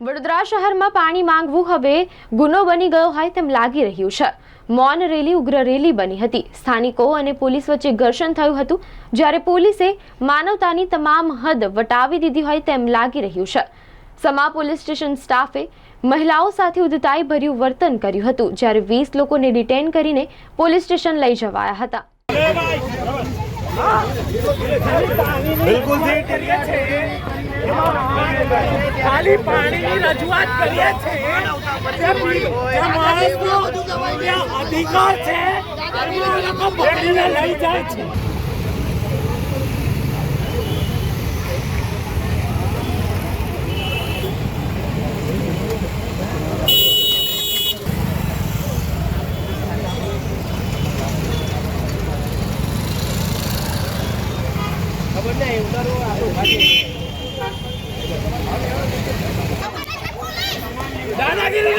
વડોદરા શહેરમાં પાણી માંગવું હવે ગુનો બની ગયો હોય તેમ લાગી રહ્યું છે. મૌન રેલી ઉગ્ર રેલી બની હતી. સ્થાનિકો અને પોલીસ વચ્ચે ઘર્ષણ થયું હતું જ્યારે પોલીસે માનવતાની તમામ હદ વટાવી દીધી હોય તેમ લાગી રહ્યું છે. સમા પોલીસ સ્ટેશન સ્ટાફે મહિલાઓ સાથે ઉદતાઈ ભર્યું વર્તન કર્યું હતું જ્યારે વીસ લોકોને ડિટેન કરીને પોલીસ સ્ટેશન લઈ જવાયા હતા. બિલકુલ. ખાલી પાણીની રજૂઆત કરીએ છે જે પી- જે માણસનો જે અધિકાર છે ખબર લોકો લઈ જાય છે. દાદાગીરી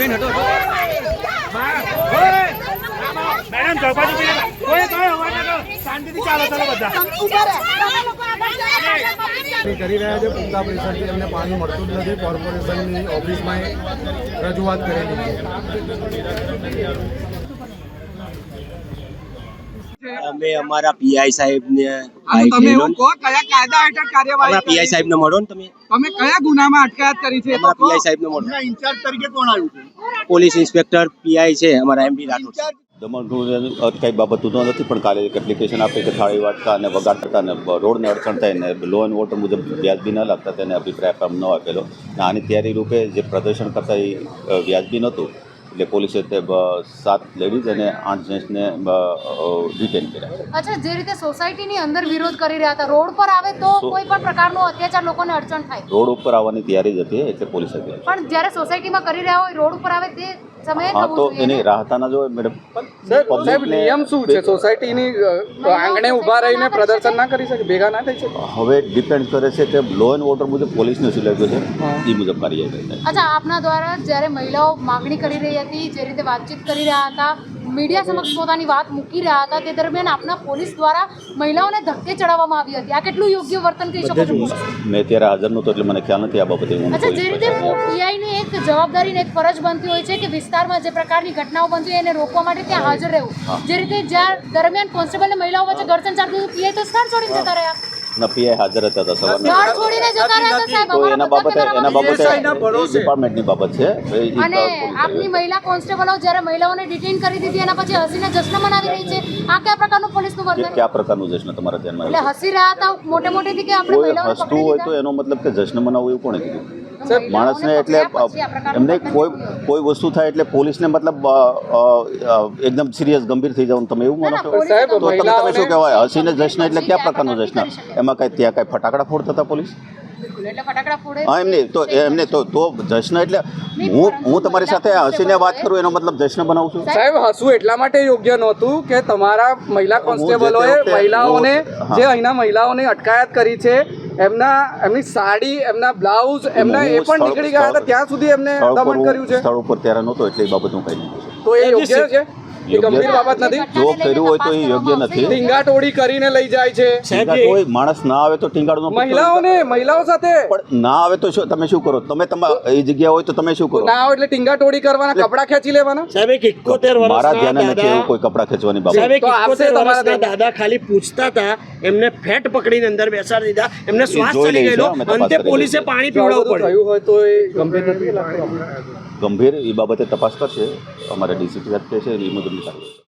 નહીં મેડમ ચોપાટી કોઈ કોઈ અવાજ ન શાંતિથી ચાલો ચાલો બધા. કરી રહ્યા છે પૂરતા પ્રેશરથી એમને પાણી મળતું જ નથી. કોર્પોરેશનની ઓફિસમાં રજૂઆત કરેલી છે. અમે અમારા પીઆઈ સાહેબને તમે એવું ને. કહો કયા કાયદા હેઠળ કાર્યવાહી અમારા પીઆઈ સાહેબને મળો ને તમે. તમે કયા ગુનામાં અટકાયત કરી છે એ તો અમારા પીઆઈ સાહેબને મળો. ઇન્ચાર્જ તરીકે કોણ આવ્યું છે? પોલીસ ઇન્સ્પેક્ટર પીઆઈ છે અમારા એમબી રાઠોડ. દમણ કઈ બાબતું તો નથી પણ કાલે એક એપ્લિકેશન આપી કે થાળી વાટતા અને વગાડતા અને રોડને અડચણ થાય ને લો એન્ડ ઓર્ડર મુજબ વ્યાજબી ન લાગતા તેને અભિપ્રાય ન આપેલો. અને આની તૈયારી રૂપે જે પ્રદર્શન કરતા એ વ્યાજબી નહોતું. એટલે પોલીસે તે સાત લેડીઝ અને આઠ જેન્ટ્સને ડિટેન કર્યા. અચ્છા જે રીતે સોસાયટીની અંદર વિરોધ કરી રહ્યા હતા રોડ પર આવે તો કોઈ પણ પ્રકારનો અત્યાચાર લોકોને અડચણ થાય? રોડ ઉપર આવવાની તૈયારી જ હતી એટલે પોલીસે પણ જ્યારે સોસાયટીમાં કરી રહ્યા હોય રોડ ઉપર આવે તે હા તો એની રાહતા ના જોવે મેડમ સાહેબ નિયમ શું છે? સોસાયટીની આંગણે ઊભા રહીને પ્રદર્શન ના કરી શકે? ભેગા ના થઈ શકે? હવે ડિપેન્ડ કરે છે કે લો એન્ડ ઓર્ડર મુજબ પોલીસને શું લાગ્યું છે એ મુજબ કાર્યવાહી અચ્છા આપના દ્વારા જ્યારે મહિલાઓ માગણી કરી રહી હતી જે રીતે વાતચીત કરી રહ્યા હતા મીડિયા સમક્ષ પોતાની વાત મૂકી રહ્યા હતા. તે દરમિયાન આપના પોલીસ દ્વારા મહિલાઓને ધક્કે ચડાવવામાં આવી હતી. આ કેટલું યોગ્ય વર્તન કહી શકો છો? મેં ત્યારે હાજર નહોતો એટલે મને ખ્યાલ નથી આ બાબતે અચ્છા જે રીતે પીઆઈની એક જવાબદારી ને એક ફરજ બનતી હોય છે કે વિસ્તારમાં જે પ્રકારની ઘટનાઓ બનતી હોય એને રોકવા માટે ત્યાં હાજર રહેવું. જે રીતે જ્યાં દરમિયાન કોન્સ્ટેબલ મહિલાઓ વચ્ચે ઘર્ષણ ચાલતું હતું પીઆઈ તો સ્થાન છોડીને જતા રહ્યા. ના પીઆઈ હાજર હતા હતા સવારના છોડીને જતા રહ્યા હતા સાહેબ તો અમારા એના બાબતે એના બાબતે ડિપાર્ટમેન્ટની બાબત છે. અને આપની મહિલા કોન્સ્ટેબલો જ્યારે મહિલાઓને ડિટેન કરી દીધી એના પછી હસીને જશ્ન મનાવી રહી છે. આ કયા પ્રકારનું પોલીસનું વર્તન કયા પ્રકારનું જશ્ન તમારા ધ્યાનમાં એટલે હસી રહ્યા હતા મોટે મોટેથી કે આપણે કોઈ મહિલાઓને હસતું હોય તો એનો મતલબ કે જશ્ન મનાવવું એવું કોણે કીધું? માણસને એટલે એમને કોઈ કોઈ વસ્તુ થાય એટલે પોલીસને મતલબ એકદમ સિરિયસ ગંભીર થઈ જવાનું. તમે એવું માનો છો? તો તમે તમે શું કહેવાય? હસીને જશ્ન એટલે કયા પ્રકારનું જશ્ન. એમાં કઈ ત્યાં કઈ ફટાકડા ફોડતા હતા પોલીસ? બિલકુલ એટલે ફટાકડા ફોડે હા એમને તો એમને તો તો જશ્ન એટલે હું હું તમારી સાથે હસીને વાત કરું એનો મતલબ જશ્ન બનાવું છું? સાહેબ હસવું એટલા માટે યોગ્ય નહોતું કે તમારા મહિલા કોન્સ્ટેબલોએ મહિલાઓને જે અહીંના મહિલાઓને અટકાયત કરી છે એમના એમની સાડી એમના બ્લાઉઝ એમના એ પણ નીકળી ગયા હતા ત્યાં સુધી એમને દમન કર્યું છે. સ્થળ ઉપર ત્યારે નહોતો એટલે એ બાબત હું કઈ કહી. તો એ યોગ્ય છે? ગંભીર બાબત નથી. જો કર્યું હોય તો એ યોગ્ય નથી. ટીંગાટોળી કરીને લઈ જાય છે. માણસ ના આવે તો પુત્ર- મહિલાઓને મહિલાઓ સાથે. પણ ના આવે તો શું તમે શું કરો? તમે તમારા એ જગ્યા હોય તો તમે શું કરો? ના આવે એટલે ટીંગાટોડી કરવાના કપડા ખેંચી લેવાના? સાહેબ એક ઇક્કોતેર મારા ધ્યાને નથી એવું કોઈ કપડા ખેંચવાની બાબત. તો આપશે તમારા દાદા. દાદા ખાલી પૂછતા હતા એમને ફેટ પકડીને અંદર બેસાડી દીધા એમને શ્વાસ ચડી ગયેલો અંતે પોલીસે પાણી પીવડાવવું પડ્યું. થયું હોય તો એ ગંભીર નથી. લાગતું ગંભીર એ બાબતે તપાસ કરશે અમારા ડીસીપી સાહેબ કહે છે એ મુજબની કાર્યવાહી